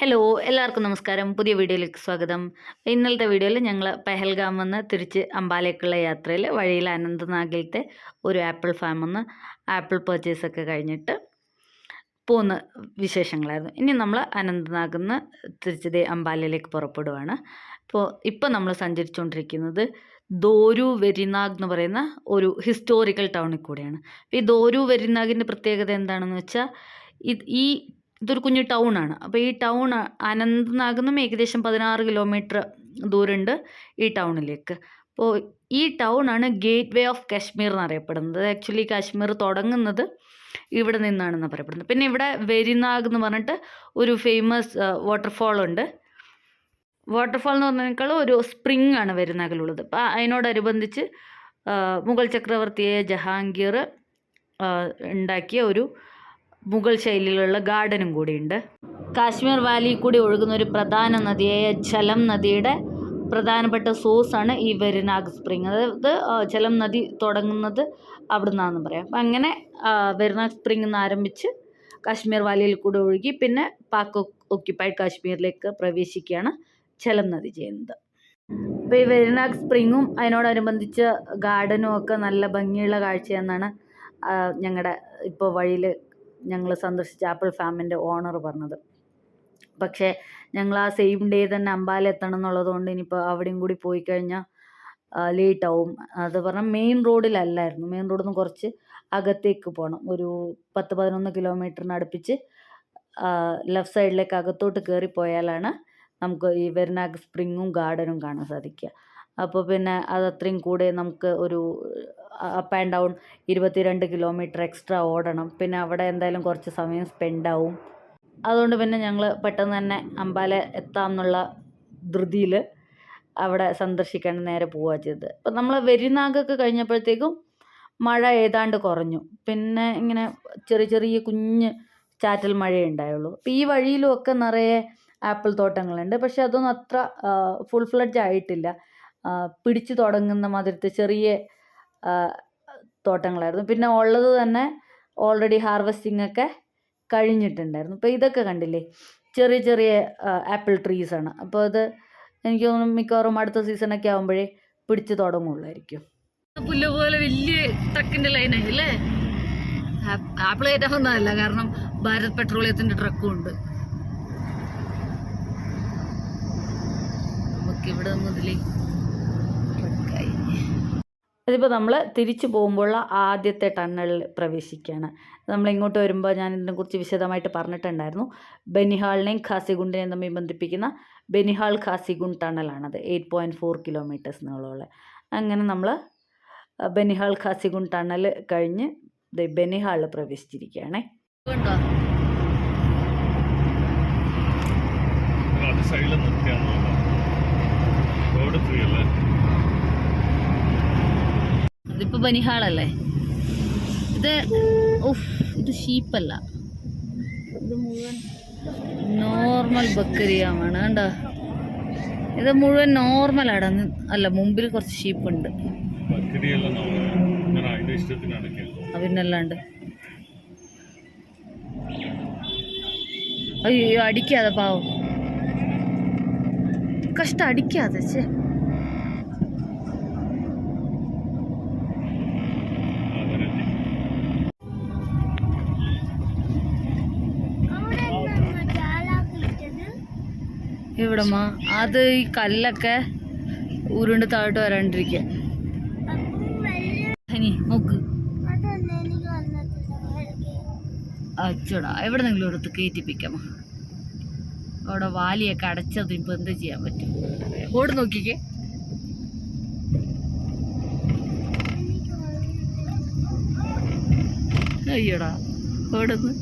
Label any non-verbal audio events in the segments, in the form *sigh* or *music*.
Hello എല്ലാവർക്കും നമസ്കാരം. പുതിയ വീഡിയോയിലേക്ക് സ്വാഗതം. ഇന്നലത്തെ വീഡിയോയിൽ ഞങ്ങൾ പെഹൽഗാം വന്ന് തിരിച്ച് അംബാലേക്കുള്ള യാത്രയിൽ വഴിയിൽ അനന്തനാഗിലത്തെ ഒരു ആപ്പിൾ ഫാം നിന്ന് ആപ്പിൾ പർച്ചേസ് ഒക്കെ കഴിഞ്ഞിട്ട് പോകുന്ന വിശേഷങ്ങളായിരുന്നു. ഇനി നമ്മൾ അനന്തനാഗിൽ നിന്ന് തിരിച്ച് ദേ പുറപ്പെടുവാണ്. അപ്പോൾ ഇപ്പോൾ നമ്മൾ സഞ്ചരിച്ചുകൊണ്ടിരിക്കുന്നത് ദോരു വെരിനാഗ് എന്ന് പറയുന്ന ഒരു ഹിസ്റ്റോറിക്കൽ ടൗണിൽ കൂടെയാണ്. ഈ ദോരു വെരിനാഗിന്റെ പ്രത്യേകത എന്താണെന്ന് വെച്ചാൽ ഈ ഇതൊരു കുഞ്ഞു ടൗൺ ആണ് അപ്പോൾ ഈ ടൗൺ അനന്ത്നാഗ് നിന്നും ഏകദേശം പതിനാറ് കിലോമീറ്റർ ദൂരമുണ്ട് ഈ ടൗണിലേക്ക്. അപ്പോൾ ഈ ടൗൺ ആണ് ഗേറ്റ് വേ ഓഫ് കാശ്മീർ എന്നറിയപ്പെടുന്നത്. ആക്ച്വലി കാശ്മീർ തുടങ്ങുന്നത് ഇവിടെ നിന്നാണെന്ന് പറയപ്പെടുന്നത്. പിന്നെ ഇവിടെ വെരിനാഗ് എന്ന് പറഞ്ഞിട്ട് ഒരു ഫേമസ് വാട്ടർഫാൾ ഉണ്ട്. വാട്ടർഫാൾ എന്ന് പറഞ്ഞതിനേക്കാൾ ഒരു സ്പ്രിംഗ് ആണ് വെരിനാഗിലുള്ളത്. അപ്പോൾ അതിനോടനുബന്ധിച്ച് മുഗൾ ചക്രവർത്തിയായ ജഹാംഗീർ ഉണ്ടാക്കിയ ഒരു മുഗൾ ശൈലിയിലുള്ള ഗാർഡനും കൂടിയുണ്ട്. കാശ്മീർ വാലി കൂടി ഒഴുകുന്ന ഒരു പ്രധാന നദിയായ ഝലം നദിയുടെ പ്രധാനപ്പെട്ട സോഴ്സാണ് ഈ വെരിനാഗ് സ്പ്രിങ് അതായത് ജലം നദി തുടങ്ങുന്നത് അവിടെ നിന്നാണെന്ന് പറയാം. അപ്പം അങ്ങനെ വെരിനാഗ് സ്പ്രിങ് നിന്ന് ആരംഭിച്ച് കാശ്മീർ വാലിയിൽ കൂടെ ഒഴുകി പിന്നെ പാക് ഒക്യുപ്പൈഡ് കാശ്മീരിലേക്ക് പ്രവേശിക്കുകയാണ് ജലം നദി ചെയ്യുന്നത്. അപ്പോൾ ഈ വെരിനാഗ് സ്പ്രിങ്ങും അതിനോടനുബന്ധിച്ച് ഗാർഡനും ഒക്കെ നല്ല ഭംഗിയുള്ള കാഴ്ചയെന്നാണ് ഞങ്ങളുടെ ഇപ്പോൾ വഴിയിൽ ഞങ്ങൾ സന്ദർശിച്ച ആപ്പിൾ ഫാമിന്റെ ഓണർ പറഞ്ഞത്. പക്ഷേ ഞങ്ങൾ ആ സെയിം ഡേ തന്നെ അമ്പാല എത്തണം എന്നുള്ളത് കൊണ്ട് ഇനിയിപ്പോൾ അവിടെയും കൂടി പോയി കഴിഞ്ഞാൽ ലേറ്റ് ആവും. അത് പറഞ്ഞാൽ മെയിൻ റോഡിലല്ലായിരുന്നു. മെയിൻ റോഡിൽ നിന്ന് കുറച്ച് അകത്തേക്ക് പോകണം ഒരു പത്ത് പതിനൊന്ന് കിലോമീറ്ററിന് അടുപ്പിച്ച് ലെഫ്റ്റ് സൈഡിലേക്ക് അകത്തോട്ട് കയറി പോയാലാണ് നമുക്ക് ഈ വെർനാഗ് സ്പ്രിങ്ങും ഗാർഡനും കാണാൻ സാധിക്കുക. അപ്പോൾ പിന്നെ അത് അത്രയും കൂടെ നമുക്ക് ഒരു അപ്പ് ആൻഡ് ഡൗൺ ഇരുപത്തിരണ്ട് കിലോമീറ്റർ എക്സ്ട്രാ ഓടണം. പിന്നെ അവിടെ എന്തായാലും കുറച്ച് സമയം സ്പെൻഡ് ആവും. അതുകൊണ്ട് പിന്നെ ഞങ്ങൾ പെട്ടെന്ന് തന്നെ അമ്പാല എത്താം എന്നുള്ള ധൃതിയിൽ അവിടെ സന്ദർശിക്കാൻ നേരെ പോവുക ചെയ്തത്. അപ്പം നമ്മൾ വെരിനാഗൊക്കെ കഴിഞ്ഞപ്പോഴത്തേക്കും മഴ ഏതാണ്ട് കുറഞ്ഞു. പിന്നെ ഇങ്ങനെ ചെറിയ ചെറിയ കുഞ്ഞ് ചാറ്റൽ മഴയേ ഉണ്ടായുള്ളൂ. അപ്പം ഈ വഴിയിലും ഒക്കെ നിറയെ ആപ്പിൾ തോട്ടങ്ങളുണ്ട്. പക്ഷെ അതൊന്നും അത്ര ഫുൾ ഫ്ലഡ്ജ് ആയിട്ടില്ല. പിടിച്ചു തുടങ്ങുന്ന മാതിരത്തെ ചെറിയ തോട്ടങ്ങളായിരുന്നു. പിന്നെ ഉള്ളത് തന്നെ ഓൾറെഡി ഹാർവെസ്റ്റിംഗ് ഒക്കെ കഴിഞ്ഞിട്ടുണ്ടായിരുന്നു. അപ്പോൾ ഇതൊക്കെ കണ്ടില്ലേ? ചെറിയ ചെറിയ ആപ്പിൾ ട്രീസ് ആണ്. അപ്പോൾ അത് എനിക്ക് തോന്നുന്നു മിക്കവാറും അടുത്ത സീസണൊക്കെ ആകുമ്പോഴേ പിടിച്ച് തുടങ്ങുള്ളായിരിക്കും. പുല്ല് പോലെ വലിയ ട്രക്കിന്റെ ലൈനായി അല്ലേ? ആപ്പിൾ വന്നതല്ല കാരണം ഭാരത് പെട്രോളിയത്തിന്റെ ട്രക്കും ഉണ്ട്. നമുക്കിവിടെ മുതലേ ഇതിപ്പോൾ നമ്മൾ തിരിച്ചു പോകുമ്പോഴുള്ള ആദ്യത്തെ ടണ്ണലിൽ പ്രവേശിക്കുകയാണ്. നമ്മൾ ഇങ്ങോട്ട് വരുമ്പോൾ ഞാൻ ഇതിനെക്കുറിച്ച് വിശദമായിട്ട് പറഞ്ഞിട്ടുണ്ടായിരുന്നു. ബനിഹാളിനെയും ഖാസിഗുണ്ടിനെയും തമ്മിൽ ബന്ധിപ്പിക്കുന്ന ബനിഹാൾ ഖാസിഗുണ്ട് ടണലാണത്. എയ്റ്റ് പോയിന്റ് ഫോർ കിലോമീറ്റേഴ്സ് നീളമുള്ള. അങ്ങനെ നമ്മൾ ബനിഹാൾ ഖാസിഗുണ്ട് ടണൽ കഴിഞ്ഞ് ദേ ബനിഹാളിൽ പ്രവേശിച്ചിരിക്കുകയാണേ. കണ്ടോ? സൈഡിൽ നിർത്തിയാണ്? റോഡ് ഫ്രീ അല്ലേ? ഇതിപ്പോൾ ബനിഹാളല്ലേ ഇത് ഉഫ് ഇത് ഷീപ്പല്ല ഇത് മുഴുവൻ നോർമൽ ബക്കരിയാമാണ് കണ്ടോ? ഇത് മുഴുവൻ നോർമൽ നോർമലാണ് അല്ല മുമ്പിൽ കുറച്ച് ഷീപ്പുണ്ട് ഉണ്ട്. പിന്നല്ലാണ്ട് അയ്യോ അടിക്കാതെ പാവം. കഷ്ടം അടിക്കാതെ ചേ എവിടമ്മ അത് ഈ കല്ലൊക്കെ ഉരുണ്ട് താഴോട്ട് വരാണ്ടിരിക്കുക നോക്ക്. അച്ചോടാ എവിടെ നിന്നെങ്കിലും എടുത്ത് കയറ്റിപ്പിക്കാമോ അവിടെ വാലിയൊക്കെ അടച്ചത് ഇപ്പൊ എന്ത് ചെയ്യാൻ പറ്റും? ഓട് നോക്കിക്കേ. അയ്യോടാ ഓടുന്നു.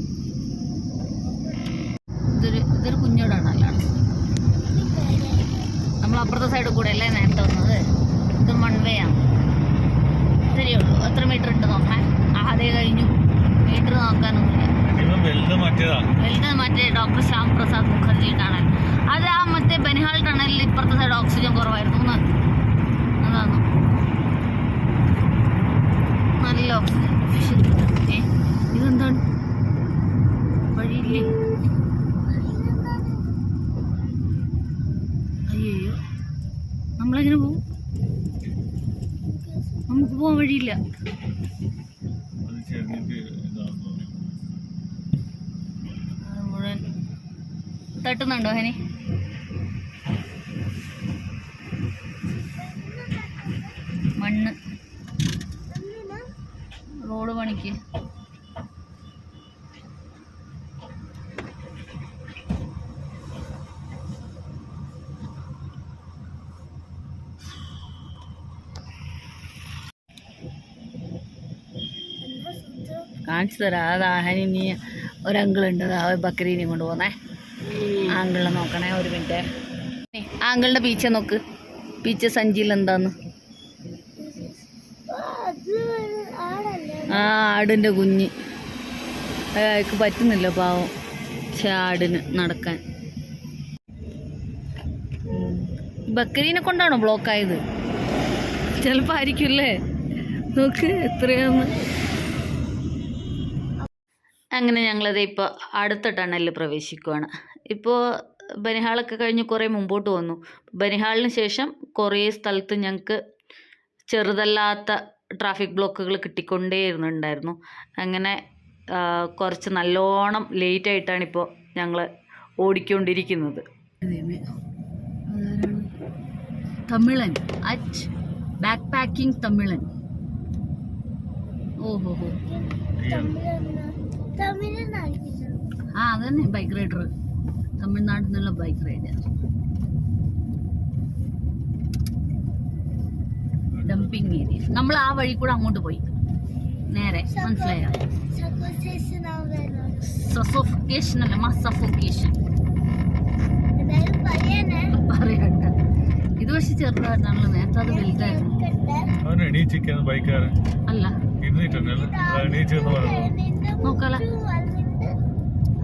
ഇതൊരു ഇതൊരു കുഞ്ഞോടാണല്ലോ നമ്മൾ അപ്പുറത്തെ സൈഡിൽ കൂടെ അല്ലേ നേരത്തെ വന്നത്? ഇത് വൺ വേ ആണ്. ഇത്രയേ ഉള്ളൂ. എത്ര മീറ്റർ ഉണ്ട് നോക്കാൻ? ആദ്യം അതേ കഴിഞ്ഞു. മീറ്റർ നോക്കാനൊന്നുമില്ല. വലുത് മറ്റേ ഡോക്ടർ ശ്യാം പ്രസാദ് മുഖർജി ടണൽ അത് ആ മറ്റേ ബനിഹാൾ ടണലിൽ ഇപ്പുറത്തെ സൈഡ് ഓക്സിജൻ കുറവായിരുന്നു. എന്ന് അതാണ്? നല്ല ഓക്സിജൻ ഏ ഇതെന്താണ്? വഴിയില്ലേ? നമ്മളെങ്ങനെ പോകും നമുക്ക് പോകാൻ വഴിയില്ല. മുഴുവൻ തട്ടുന്നുണ്ടോ ഹനി? മണ്ണ് റോഡ് പണിക്ക് കാണിച്ചു തരാം. അതാ ഹനി നീ ഒരങ്കിളുണ്ട്. ആ ബക്കരീനെ കൊണ്ട് കൊണ്ടുപോകുന്നേ ആങ്കിളിനെ നോക്കണേ ഒരു മിനിറ്റ്. ആങ്കിളിന്റെ പീച്ച നോക്ക്. പീച്ച സഞ്ചിയിൽ എന്താന്ന്? ആ ആടിന്റെ കുഞ്ഞ്. അയാൾക്ക് പറ്റുന്നില്ല പാവം. പക്ഷെ ആടിന് നടക്കാൻ. ഉം. ബക്കരീനെ കൊണ്ടാണോ ബ്ലോക്ക് ആയത്? ചിലപ്പോ ആയിരിക്കുമല്ലേ നോക്ക് എത്രയാന്ന്. അങ്ങനെ ഞങ്ങളത് ഇപ്പോൾ അടുത്ത ടണലിൽ പ്രവേശിക്കുകയാണ് ഇപ്പോൾ ബനിഹാളൊക്കെ കഴിഞ്ഞ് കുറേ മുമ്പോട്ട് വന്നു. ബനിഹാളിന് ശേഷം കുറേ സ്ഥലത്ത് ഞങ്ങൾക്ക് ചെറുതല്ലാത്ത ട്രാഫിക് ബ്ലോക്കുകൾ കിട്ടിക്കൊണ്ടേ ഇരുന്നുണ്ടായിരുന്നു അങ്ങനെ കുറച്ച് നല്ലോണം ലേറ്റ് ആയിട്ടാണ് ഇപ്പോൾ ഞങ്ങൾ ഓടിക്കൊണ്ടിരിക്കുന്നത് തമിഴൻ. അച്ച്. ബാക്ക് പാക്കിംഗ് തമിഴൻ. ആ അതന്നെ ബൈക്ക് റൈഡർ തമിഴ്നാട്ടിൽ നിന്നുള്ള ബൈക്ക് റൈഡർ ഡംപിങ് ഏരിയ നമ്മൾ ആ വഴി കൂടെ അങ്ങോട്ട് പോയി. നേരെ മനസ്സിലായോ? സഫോക്കേഷൻ അല്ല മാ സഫോക്കേഷൻ പറയണ്ട ഇത് പക്ഷെ ചെറുതായിട്ടാണല്ലോ നേരത്തെ അത് വലുതായിരുന്നു. അല്ല.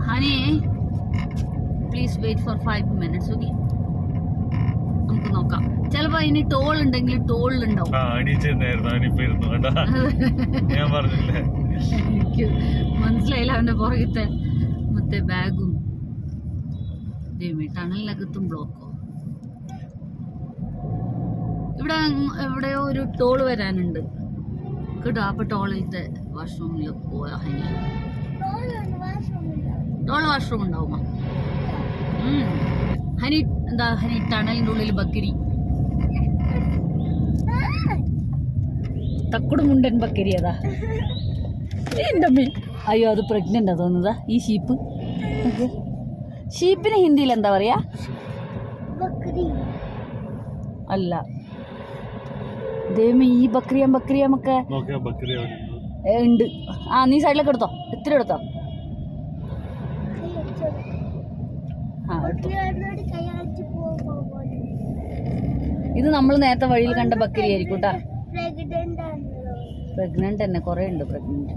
Honey please wait for five minutes okay നമുക്ക് നോക്കാം. ചിലപ്പോ അതിന് ടോൾ ഉണ്ടെങ്കിൽ ടോളിലുണ്ടാവും ഞാൻ പറഞ്ഞില്ലേ? മനസ്സിലായില്ല അവന്റെ പുറകത്തെ മറ്റേ ബാഗും. ടണലിനകത്തും ബ്ലോക്കോ ഇവിടെ എവിടെയോ ഒരു ടോൾ വരാനുണ്ട്. കേട്ടോ അപ്പൊ ടോളിലത്തെ വാഷ്റൂമിൽ പോയാ ഹനി ടോൾ വാഷ്റൂം ഉണ്ടാവുമോ. ഹനി എന്താ ഹനി ടണലിന്റെ ഉള്ളിൽ ബക്കരി. തക്കുട് മുണ്ടൻ ബക്കരി അതാ എന്റെ അമ്മേ അയ്യോ അത് പ്രഗ്നന്റാ തോന്നുന്നതാ ഈ ഷീപ്പ്. ഷീപ്പിന് ഹിന്ദിയിൽ എന്താ പറയാ? അല്ല. ദൈവമേ ഈ ബക്രിയം ബക്രിയം ഒക്കെ ഉണ്ട്. ആ നീ സൈഡിലൊക്കെ എടുത്തോ. ഇത്തിരി എടുത്തോ. ഇത് നമ്മൾ നേരത്തെ വഴിയിൽ കണ്ട ബക്കരി ആയിരിക്കും കേട്ടാ പ്രഗ്നന്റ് തന്നെ. കുറെ ഉണ്ട് പ്രഗ്നന്റ്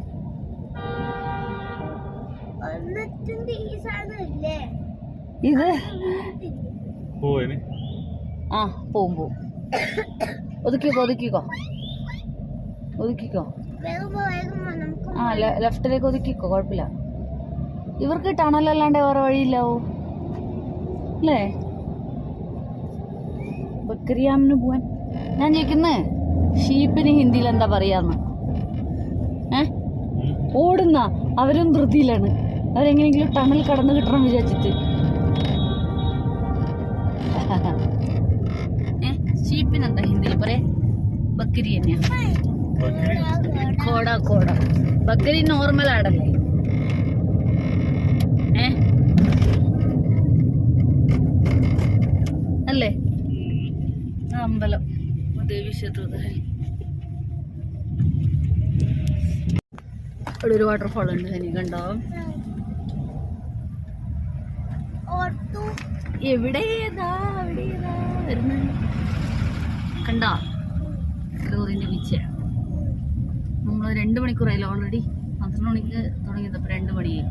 ഇത്? ആ പോവും പോവും. ഒതുക്കിക്കോ. ഒതുക്കിക്കോ. ഒതുക്കിക്കോ ആ ലെഫ്റ്റിലേക്ക് ഒതുക്കിക്കോ കുഴപ്പമില്ല. ഇവർക്ക് ടണലല്ലാണ്ട് വേറെ വഴിയില്ലാവോ അല്ലേ? ബക്രിയാമിന് പോവാൻ. ഞാൻ ചോദിക്കുന്നേ ഷീപ്പിന് ഹിന്ദിയിൽ എന്താ പറയാന്ന്? ഏ? ഓടുന്ന അവരും ധൃതിയിലാണ്. അവരെങ്ങനെയെങ്കിലും ടണൽ കടന്നു കിട്ടണം വിചാരിച്ചിട്ട്. *laughs* ഏ ഷീപ്പിന് എന്താ ഹിന്ദിയിൽ പറയാ? ബക്കരി തന്നെയാ. കോട കോട. ബക്കരി നോർമൽ ആടല്ലേ? ഏ? അല്ലേ? അമ്പലം. ദേവി ഒരു വാട്ടർഫാൾ ഉണ്ട് എനിക്കുണ്ടാവും കണ്ടോ? എവിടെ ഏതാ അവിടെ ഏതാ വരുന്നുണ്ട് കണ്ടോ? ലോറിന്റെ പിച്ചയാണ് നമ്മൾ രണ്ട് മണിക്കൂറായില്ല ഓൾറെഡി പന്ത്രണ്ട് മണിക്ക് തുടങ്ങിയത്. അപ്പോൾ രണ്ട് മണിയായി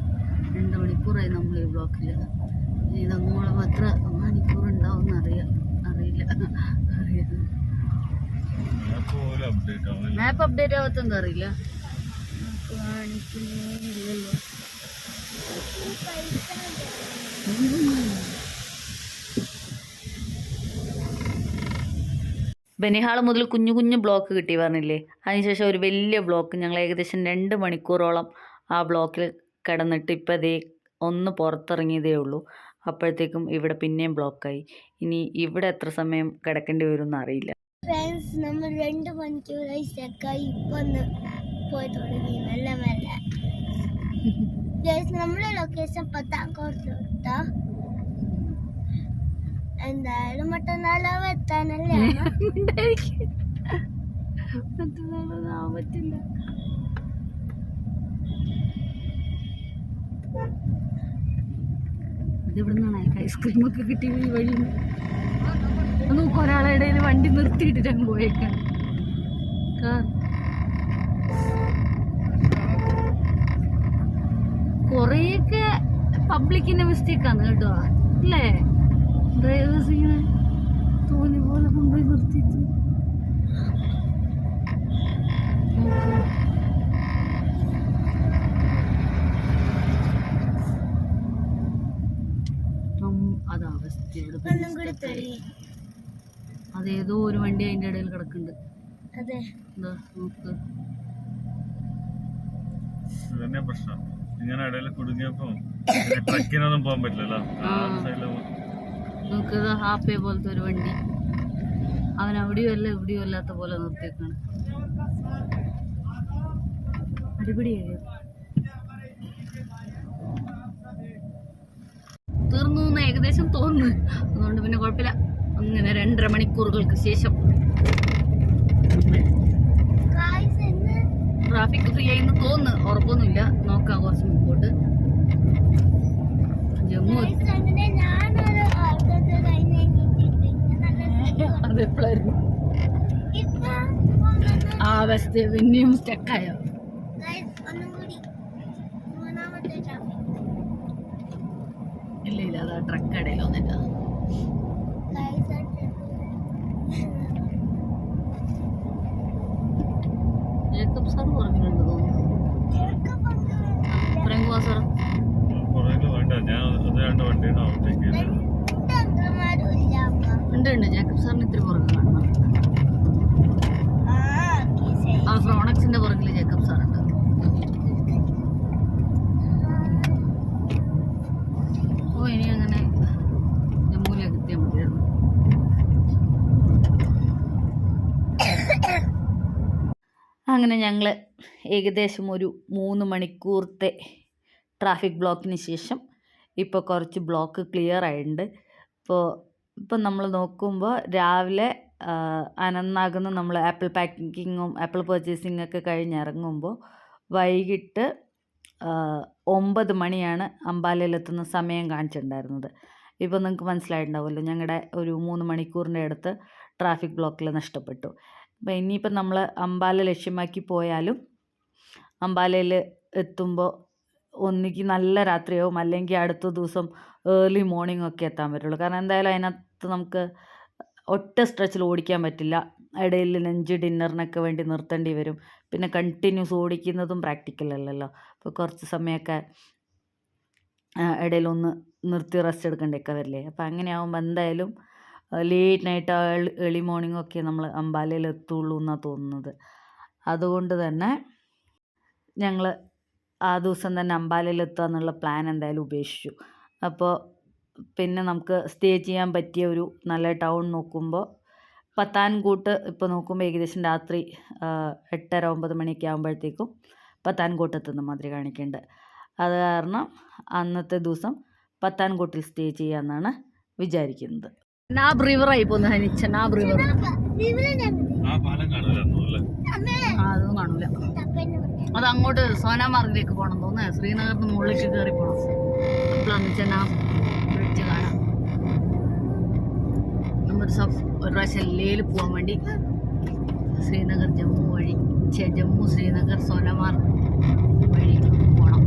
രണ്ട് മണിക്കൂറായി നമ്മൾ ഈ ബ്ലോക്കിൽ ഇതങ്ങോളം എത്ര മണിക്കൂർ ഉണ്ടാവും അറിയാം അറിയില്ല. അറിയാം മാപ്പ് അപ്ഡേറ്റ് ആവാത്തെന്താ അറിയില്ല. കാണിക്കുന്നേ ബനിഹാൾ മുതൽ കുഞ്ഞു കുഞ്ഞു ബ്ലോക്ക് കിട്ടി പറഞ്ഞില്ലേ? അതിനുശേഷം ഒരു വലിയ ബ്ലോക്ക് ഞങ്ങൾ ഏകദേശം രണ്ട് മണിക്കൂറോളം ആ ബ്ലോക്കിൽ കിടന്നിട്ട് ഇപ്പം അതേ ഒന്ന് പുറത്തിറങ്ങിയതേ ഉള്ളൂ. അപ്പോഴത്തേക്കും ഇവിടെ പിന്നെയും ബ്ലോക്കായി. ഇനി ഇവിടെ എത്ര സമയം കിടക്കേണ്ടി വരും എന്നറിയില്ല ഫ്രണ്ട്സ് നമ്മൾ രണ്ട് മണിക്കൂറായി സ്റ്റക്കായി ഇപ്പൊ പോയി തുടങ്ങി. നല്ല നല്ല *laughs* നമ്മുടെ ലൊക്കേഷൻ പത്താംകോട്ടിലോട്ടാ എന്തായാലും മറ്റന്നാൾ എത്താനല്ലേ? *laughs* ഐസ്ക്രീം ഒക്കെ കിട്ടി വഴി. നോക്ക് ഒരാളെ ഇടയിൽ വണ്ടി നിർത്തിയിട്ടിട്ട് അങ്ങ് പോയേക്കാണ്. കാർ. കുറേയൊക്കെ പബ്ലിക്കിന്റെ മിസ്റ്റേക്കാണ് കേട്ടോ. അല്ലേ? ഡ്രൈവേഴ്സ് ഇങ്ങനെ തോന്നി പോലെ കൊണ്ടുപോയി നിർത്തിയിട്ട്. അതാ അവസ്ഥയുടെ അതേതോ ഒരു വണ്ടി അതിന്റെ ഇടയിൽ കിടക്കുന്നുണ്ട്. നോക്ക് ഇതന്നെ പ്രശ്നം. ഇങ്ങനെ ഇടയിൽ കുടുങ്ങിയപ്പോ ട്രക്കിനൊന്നും പോകാൻ പറ്റില്ലല്ലോ. ആ സൈഡിൽ നമുക്ക് ഹാപ്പേ പോലത്തെ ഒരു വണ്ടി. അവൻ അവിടെയും അല്ല ഇവിടെയും അല്ലാത്ത പോലെ നിർത്തിയേക്കാണ്. തീർന്നു എന്ന് ഏകദേശം തോന്നുന്നു. അതുകൊണ്ട് പിന്നെ കുഴപ്പമില്ല. അങ്ങനെ രണ്ടര മണിക്കൂറുകൾക്ക് ശേഷം. ട്രാഫിക് ഫ്രീ ആയി തോന്നുന്നു. ഉറപ്പൊന്നുമില്ല. നോക്കാം കുറച്ച് മുമ്പോട്ട്. ജമ്മു ഗായ്സ് അങ്ങനെ ഞാനൊരു ആൾക്കൊക്കെ കഴിഞ്ഞ് കഴിഞ്ഞിട്ട് നല്ല അതെപ്പോഴായിരുന്നു ആ അവസ്ഥ പിന്നെയും സ്റ്റക്കായോ ഇല്ല ഇല്ല അതാ ട്രക്ക് ഇടയിൽ വന്നിട്ടാ ഗായ്സ് ജേക്കബ് സാർ പറഞ്ഞിട്ടുണ്ട് തോന്നുന്നു പ്രേംകുമാർ സാർ പുറകിൽ വേണ്ട ഞാൻ അത് രണ്ട് വണ്ടിയാണ് അവിടേക്ക് അങ്കമാരും ഇല്ല അമ്മ ഉണ്ട് ഉണ്ട് ജേക്കബ് സാറിന് ഇത്തിരി പുറകെ കാണണം. ആ ഫ്രോണക്സിന്റെ പുറകിൽ ജേക്കബ് ഉണ്ട് ഓ ഇനി അങ്ങനെ ജമ്മുവിലേക്ക് എത്തിയാൽ മതിയായിരുന്നു. അങ്ങനെ ഞങ്ങൾ ഏകദേശം ഒരു മൂന്ന് മണിക്കൂറത്തെ ട്രാഫിക് ബ്ലോക്കിന് ശേഷം ഇപ്പോൾ കുറച്ച് ബ്ലോക്ക് ക്ലിയർ ആയിട്ടുണ്ട്. ഇപ്പോൾ ഇപ്പം നമ്മൾ നോക്കുമ്പോൾ രാവിലെ അനന്നാകുന്ന നമ്മൾ ആപ്പിൾ പാക്കിങ്ങും ആപ്പിൾ പർച്ചേസിംഗ് ഒക്കെ കഴിഞ്ഞ് ഇറങ്ങുമ്പോൾ വൈകിട്ട് ഒമ്പത് മണിയാണ് അമ്പാലയിലെത്തുന്ന സമയം കാണിച്ചിട്ടുണ്ടായിരുന്നത്. ഇപ്പോൾ നിങ്ങൾക്ക് മനസ്സിലായിട്ടുണ്ടാവുമല്ലോ ഞങ്ങളുടെ ഒരു മൂന്ന് മണിക്കൂറിന്റെ അടുത്ത് ട്രാഫിക് ബ്ലോക്കിൽ നഷ്ടപ്പെട്ടു. അപ്പോൾ ഇനിയിപ്പോൾ നമ്മൾ അമ്പാല ലക്ഷ്യമാക്കി പോയാലും അമ്പാലയിൽ എത്തുമ്പോൾ ഒന്നുകിൽ നല്ല രാത്രിയാവും അല്ലെങ്കിൽ അടുത്ത ദിവസം ഏർലി മോർണിംഗ് ഒക്കെ എത്താൻ പറ്റുള്ളൂ. കാരണം എന്തായാലും അതിനകത്ത് നമുക്ക് ഒറ്റ സ്ട്രെച്ചിൽ ഓടിക്കാൻ പറ്റില്ല. ഇടയിൽ ലഞ്ച് ഡിന്നറിനൊക്കെ വേണ്ടി നിർത്തേണ്ടി വരും. പിന്നെ കണ്ടിന്യൂസ് ഓടിക്കുന്നതും പ്രാക്ടിക്കൽ അല്ലല്ലോ. അപ്പോൾ കുറച്ച് സമയമൊക്കെ ഇടയിലൊന്ന് നിർത്തി റെസ്റ്റ് എടുക്കേണ്ടിയൊക്കെ വരില്ലേ. അപ്പോൾ അങ്ങനെ ആകുമ്പോൾ എന്തായാലും ലേറ്റ് നൈറ്റ് ഏർലി മോർണിംഗ് ഒക്കെ നമ്മൾ അമ്പാലയിൽ എത്തുള്ളൂ എന്നാണ് തോന്നുന്നത്. അതുകൊണ്ട് തന്നെ ഞങ്ങൾ ആ ദിവസം തന്നെ അമ്പാലയിൽ എത്തുക എന്നുള്ള പ്ലാൻ എന്തായാലും ഉപേക്ഷിച്ചു. അപ്പോൾ പിന്നെ നമുക്ക് സ്റ്റേ ചെയ്യാൻ പറ്റിയ ഒരു നല്ല ടൗൺ നോക്കുമ്പോൾ പത്താൻകൂട്ട് ഇപ്പോൾ നോക്കുമ്പോൾ ഏകദേശം രാത്രി എട്ടര ഒമ്പത് മണിയൊക്കെ ആകുമ്പോഴത്തേക്കും പത്താൻകൂട്ട് എത്തുന്ന മാതിരി കാണിക്കുന്നുണ്ട് അത് കാരണം അന്നത്തെ ദിവസം പത്താൻകൂട്ടിൽ സ്റ്റേ ചെയ്യാമെന്നാണ് വിചാരിക്കുന്നത്. നാബ് ആയി പോകുന്നത് ഹനിച്ച നാബ് റിവർ ആ പാലം കാണില്ലായിരുന്നു അല്ലേ അതൊന്നും കാണൂല അത് അങ്ങോട്ട് സോനാമാർഗിലേക്ക് പോകണം തോന്നുന്നു. ശ്രീനഗറിന് മുകളിലേക്ക് കയറി പോകണം. അപ്പോഴാന്ന് വെച്ചാൽ ആ ബ്രിഡ്ജ് കാണാം. നമ്മൾ സഫ് ഒരു പ്രാവശ്യം ലേയിൽ പോകാൻ വേണ്ടി ശ്രീനഗർ ജമ്മു വഴി ഛെ, ജമ്മു ശ്രീനഗർ സോനമാർഗ് വഴി പോകണം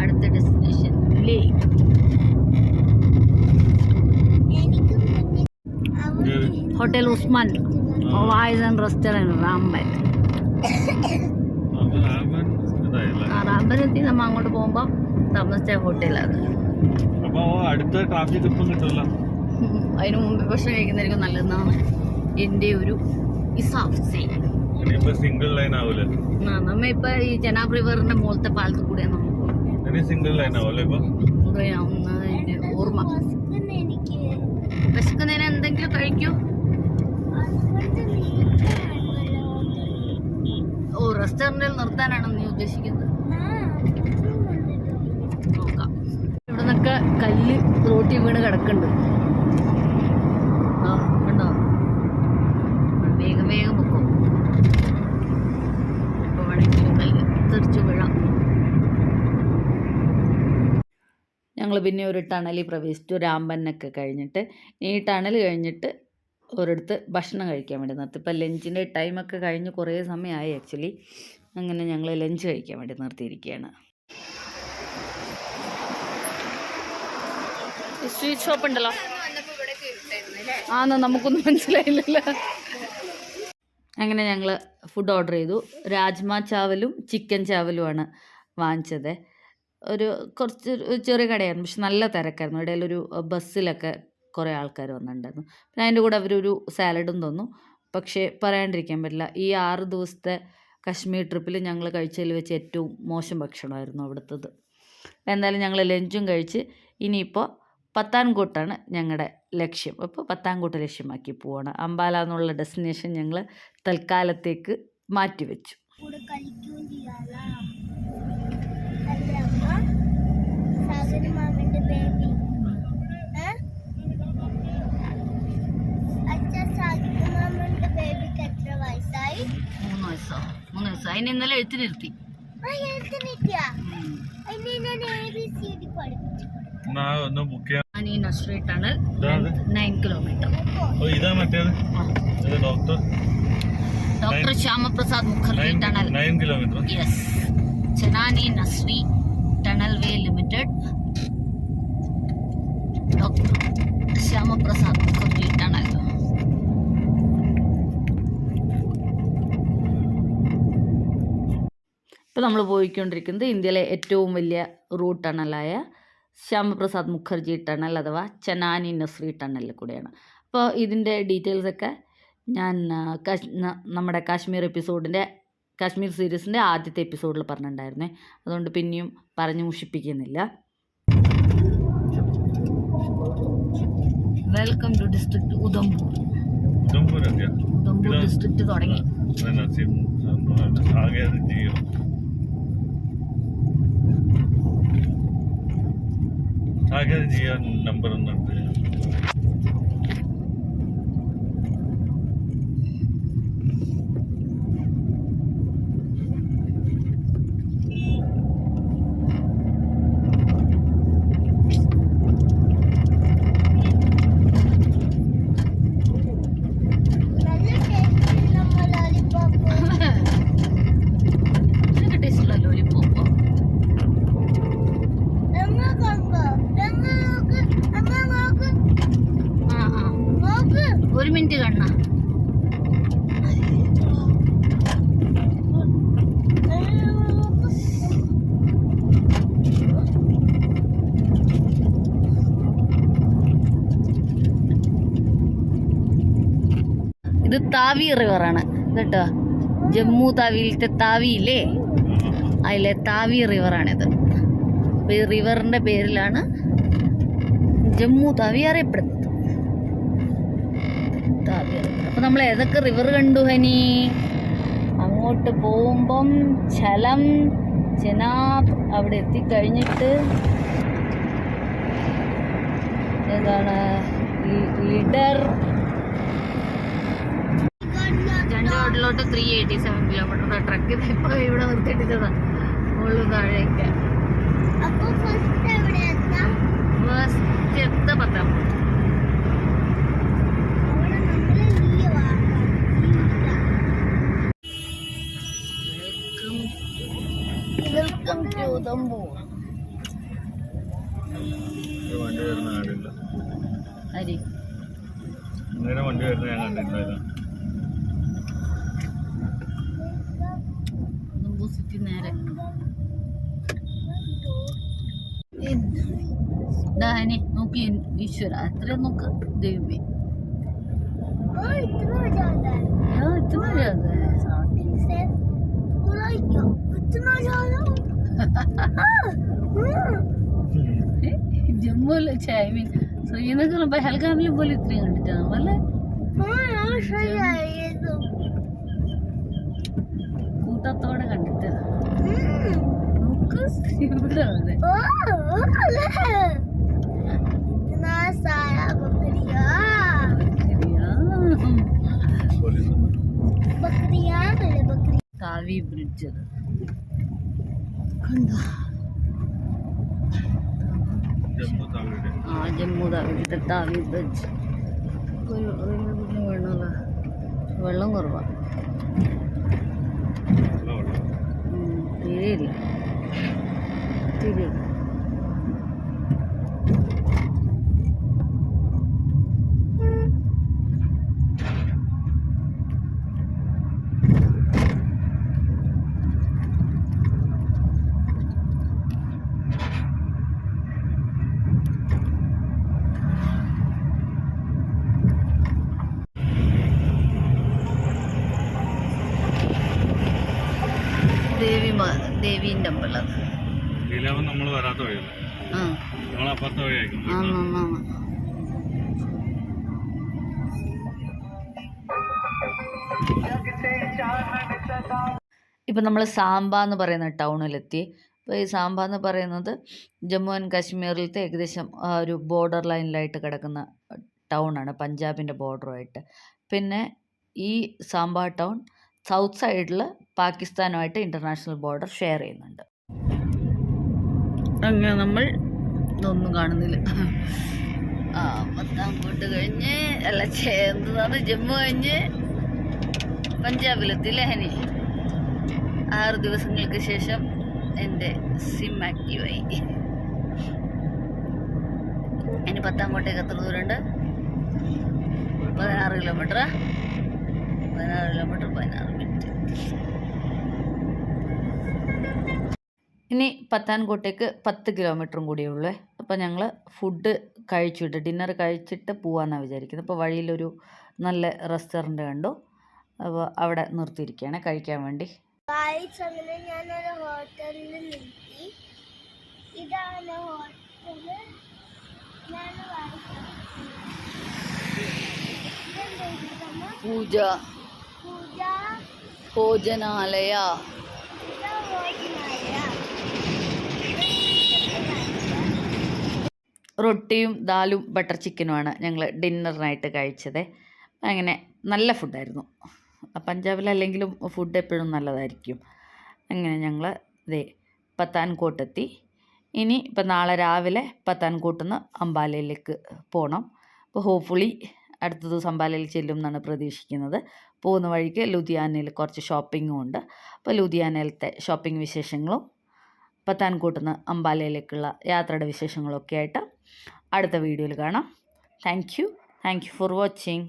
അടുത്ത destination Leh hotel Usman. And restaurant Ramban. Ramban എത്തി നമ്മൾ അങ്ങോട്ട് പോകുമ്പോൾ താമസിച്ച ഹോട്ടലാണ് അടുത്ത ട്രാഫിക് അതിന് മുമ്പ് ഭക്ഷണം കഴിക്കുന്നതായിരിക്കും നല്ലതെന്നാണ് എന്റെ ഒരു ഇസാഫ്സേ ഇനിയിപ്പോ സിംഗിൾ ലൈൻ ആവൂലേ? നമ്മ ഇപ്പൊ ഈ ജനാബ് റിവറിന്റെ മുകളത്തെ പാലത്ത് കൂടെ നമുക്ക് സിംഗിൾ ലൈൻ ആവൂലേ ഓർമ്മ. വിശക്കുന്നതിന് എന്തെങ്കിലും കഴിക്കൂ? റെസ്റ്റോറന്റിൽ നിർത്താനാണ് നീ ഉദ്ദേശിക്കുന്നത്? നോക്കാം. ഇവിടെ നിന്നൊക്കെ കല്ല് റോട്ടി വീണ് കിടക്കുന്നുണ്ട്. ആ കണ്ടോ? വേഗം വേഗം പൊക്കോ. ഇപ്പോൾ വേണമെങ്കിൽ കല്ല് തെറിച്ച് വീഴാം. ഞങ്ങൾ പിന്നെ ഒരു ടണലിൽ പ്രവേശിച്ചു. രാമ്പനൊക്കെ കഴിഞ്ഞിട്ട്. ഈ ടണൽ കഴിഞ്ഞിട്ട് ഒരിടത്ത് ഭക്ഷണം കഴിക്കാൻ വേണ്ടി നിർത്തി. ഇപ്പം ലഞ്ചിന്റെ ടൈമൊക്കെ കഴിഞ്ഞ് കുറേ സമയമായി ആക്ച്വലി. അങ്ങനെ ഞങ്ങൾ ലഞ്ച് കഴിക്കാൻ വേണ്ടി നിർത്തിയിരിക്കുകയാണ്. സ്വീറ്റ് ഷോപ്പ് ഉണ്ടല്ലോ. ആന്ന് നമുക്കൊന്നും മനസ്സിലായില്ലല്ലോ. അങ്ങനെ ഞങ്ങൾ ഫുഡ് ഓർഡർ ചെയ്തു. രാജ്മ ചാവലും ചിക്കൻ ചാവലുമാണ് വാങ്ങിച്ചത്. ഒരു കുറച്ച് ചെറിയ കടയായിരുന്നു പക്ഷെ നല്ല തിരക്കായിരുന്നു. ഇടയിലൊരു ബസ്സിലൊക്കെ കുറേ ആൾക്കാർ വന്നിട്ടുണ്ടായിരുന്നു. പിന്നെ അതിന്റെ കൂടെ അവരൊരു സാലഡും തന്നു. പക്ഷേ പറയാണ്ടിരിക്കാൻ പറ്റില്ല. ഈ ആറ് ദിവസത്തെ കശ്മീർ ട്രിപ്പിൽ ഞങ്ങൾ കഴിച്ചതിൽ വെച്ച് ഏറ്റവും മോശം ഭക്ഷണമായിരുന്നു അവിടുത്തത്. എന്തായാലും ഞങ്ങൾ ലഞ്ചും കഴിച്ച് ഇനിയിപ്പോൾ പത്താൻകോട്ടാണ് ഞങ്ങളുടെ ലക്ഷ്യം. അപ്പോൾ പത്താൻകോട്ട് ലക്ഷ്യമാക്കി പോവാണ്. അംബാല എന്നുള്ള ഡെസ്റ്റിനേഷൻ ഞങ്ങൾ തൽക്കാലത്തേക്ക് മാറ്റിവെച്ചു. കളിക്കുകയും ചെയ്യാലോ അല്ലേ അമ്മ സാഗര മാമന്റെ ബേബി അച്ഛ സാഗര മാമന്റെ ബേബിക്ക് എത്ര വയസ്സായി മൂന്ന് വയസ്സോ മൂന്ന് വയസ്സോ അതിന് ഇന്നലെ എഴുത്തി നിർത്തി ആ എഴുത്തിനില്ല അതിന് ഞാൻ എ ബി സി ഡി പഠിപ്പിച്ചു കൊടുക്കും മൂന്ന് ദിവസം. ബുക്ക് ഇന്നലെ ഞാൻ നിർത്തി. നയൻ കിലോമീറ്റർ ഓ ഇതാ മറ്റേത്. Doctor doctor Shyamaprasad Mukherjee tunnel. Yes Chenani Nashri tunnel way limited. Doctor Shyamaprasad Mukherjee tunnel ഇപ്പോൾ നമ്മൾ പോയിക്കൊണ്ടിരിക്കുന്നത് ഇന്ത്യയിലെ ഏറ്റവും വലിയ റൂട്ട് ടണലായ ശ്യാമപ്രസാദ് മുഖർജി ടണൽ അഥവാ ചനാനി നസ്രി ടണലിൽ കൂടെയാണ്. അപ്പോൾ ഇതിന്റെ ഡീറ്റെയിൽസൊക്കെ ഞാൻ നമ്മുടെ കാശ്മീർ എപ്പിസോഡിന്റെ കാശ്മീർ സീരീസിന്റെ ആദ്യത്തെ എപ്പിസോഡിൽ പറഞ്ഞിട്ടുണ്ടായിരുന്നേ. അതുകൊണ്ട് പിന്നെയും പറഞ്ഞു മുഷിപ്പിക്കുന്നില്ല. Welcome to district Udhampur Udhampur Udhampur. District തുടങ്ങി. ಠಾಕೂರ್ಜಿಯ ನಂಬರನ್ನು താവി റിവറാണ്. കേട്ടോ? ജമ്മു താവിയിലത്തെ താവി ഇല്ലേ അതിലെ താവി റിവറാണിത്. അപ്പോൾ ഈ റിവറിന്റെ പേരിലാണ് ജമ്മു താവി അറിയപ്പെടുന്നത്. താവി അപ്പോൾ നമ്മൾ ഏതൊക്കെ റിവർ കണ്ടു ഹനി? അങ്ങോട്ട് പോകുമ്പം ചലം ചെനാബ് അവിടെ എത്തിക്കഴിഞ്ഞിട്ട് എന്താണ് ഈ Lidder ചണ്ടോട്ടിലോട്ട് three eighty seven kilometre truck ഇപ്പൊ ഇവിടെ നിർത്തിയിട്ടതാ മുകളിൽ താഴേക്ക് ഫസ്റ്റ് എത്താം? പത്താം. വെൽക്കം ടു വണ്ടി വരുന്ന ആടില്ല അരി വണ്ടി വരുന്ന ഞാൻ കണ്ടിട്ടില്ല. ഉദംപൂർ സിറ്റി നേരെ ഇതാ ഹനി നോക്കി ഈശ്വര അത്രയും നോക്ക് ദൈവമേ ओ इतना ज्यादा है ആ, ഇത്ര മര്യാദ स्टार्टिंग से पूरा यो इतना ज्यादा ജമ്മുവിൽ ഐ മീൻ ശ്രീനഗറും പെഹൽഗാമിലും പോലും ഇത്രയും കണ്ടിട്ടാണ് അല്ലേ इतना सारा बकरिया ശരിയാ. പോലീസ് बकरिया मिले बकरी താവി ബ്രിഡ്ജ് അത് കണ്ടോ ജമ്മു താഴെ ആ ജമ്മു താവിത്തെ താവി ബ്രിഡ്ജ് ഒരു ഒരു വെള്ളമല്ല വെള്ളം കുറവാണ് തീരെയില്ല തീരെയില്ല ദേവി ദേവീന്റെ അമ്പലം. ഇതിലാവും നമ്മൾ വരാത്ത വഴിയല്ല? ആ. നമ്മൾ അപ്പുറത്തെ വഴിയായിരിക്കും ഇപ്പം നമ്മൾ സാമ്പ എന്ന് പറയുന്ന ടൗണിലെത്തി. അപ്പോൾ ഈ സാമ്പ എന്ന് പറയുന്നത് ജമ്മു ആൻഡ് കാശ്മീരിലത്തെ ഏകദേശം ഒരു ബോർഡർ ലൈനിലായിട്ട് കിടക്കുന്ന ടൗണാണ് പഞ്ചാബിന്റെ ബോർഡറുമായിട്ട്. പിന്നെ ഈ സാമ്പ ടൗൺ സൗത്ത് സൈഡിൽ പാകിസ്ഥാനുമായിട്ട് ഇന്റർനാഷണൽ ബോർഡർ ഷെയർ ചെയ്യുന്നുണ്ട്. അങ്ങനെ നമ്മൾ ഇതൊന്നും കാണുന്നില്ല. പത്താംകോട്ട് കഴിഞ്ഞ് അല്ല ചേർന്നതാണ് ജമ്മു കഴിഞ്ഞ് പഞ്ചാബിലെത്തി ലഹനി ആറ് ദിവസങ്ങൾക്ക് ശേഷം എന്റെ സിം ആക്റ്റീവായി ഇനി പത്താംകോട്ടേക്ക് എത്ര ദൂരമുണ്ട്? പതിനാറ് കിലോമീറ്റർ പതിനാറ് കിലോമീറ്റർ പതിനാറ് മിനിറ്റ് ഇനി പത്താൻകോട്ടേക്ക് പത്ത് കിലോമീറ്ററും കൂടിയേ ഉള്ളൂ. അപ്പോൾ ഞങ്ങൾ ഫുഡ് കഴിച്ചിട്ട് ഡിന്നർ കഴിച്ചിട്ട് പോകാമെന്നാണ് വിചാരിക്കുന്നത് അപ്പോൾ വഴിയിലൊരു നല്ല റെസ്റ്റോറന്റ് കണ്ടു. അപ്പോൾ അവിടെ നിർത്തിയിരിക്കുകയാണ് കഴിക്കാൻ വേണ്ടി. അങ്ങനെ ഞാനൊരു ഹോട്ടലിൽ നിർത്തി. ഇതാണ് ഹോട്ടൽ ഞാൻ പൂജ. പൂജ. ഭോജനാലയ. ഇതാ റൊട്ടിയും ദാലും ബട്ടർ ചിക്കനുമാണ് ഞങ്ങൾ ഡിന്നറിനായിട്ട് കഴിച്ചത്. അങ്ങനെ നല്ല ഫുഡായിരുന്നു. പഞ്ചാബിലല്ലെങ്കിലും ഫുഡ് എപ്പോഴും നല്ലതായിരിക്കും. അങ്ങനെ ഞങ്ങൾ ഇതേ പത്താൻകോട്ടെത്തി. ഇനി ഇപ്പം നാളെ രാവിലെ പത്താൻകോട്ട് നിന്ന് അംബാലയിലേക്ക് പോകണം അപ്പോൾ ഹോപ്പ്ഫുള്ളി അടുത്ത ദിവസം അംബാലയിൽ ചെല്ലും എന്നാണ് പ്രതീക്ഷിക്കുന്നത്. പോകുന്ന വഴിക്ക് ലുധിയാനയിൽ കുറച്ച് ഷോപ്പിങ്ങും ഉണ്ട്. അപ്പോൾ ലുധിയാനയിലത്തെ ഷോപ്പിംഗ് വിശേഷങ്ങളും പത്താൻകോട്ട് നിന്ന് അംബാലയിലേക്കുള്ള യാത്രയുടെ വിശേഷങ്ങളൊക്കെ ആയിട്ട് അടുത്ത വീഡിയോയിൽ കാണാം. Thank you thank you for watching